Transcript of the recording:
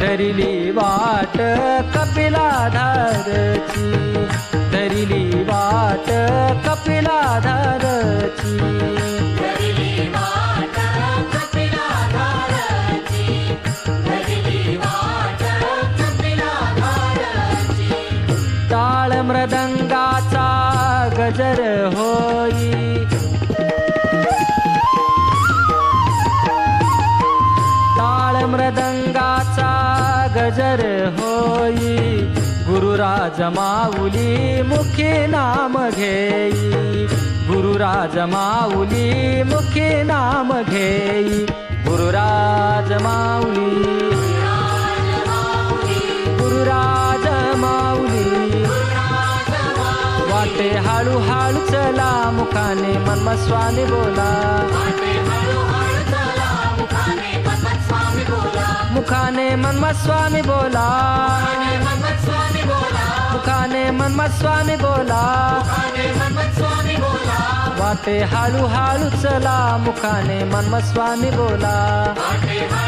धरिली वाट कपिलाधारची. धरिली वाट कपिलाधारची. धरिली वाट कपिलाधारची. धरिली वाट कपिलाधारची. टाळ मृदंगाचा गजर होई. मृदंगाचा गजर होई गुरुराज माऊली मुखी नाम घेई. गुरुराज माऊली मुखी नाम घेई. गुरुराज माऊली. गुरुराज माऊली. वाटे हळूहळू चला मुखाने मन्मस्वामी बोला. मुखाने मन्मस्वामी बोला. मुखाने मन्मस्वामी बोला. वाटे हळू हळू चला. मुखाने मन्मस्वामी बोला. वाटे हळू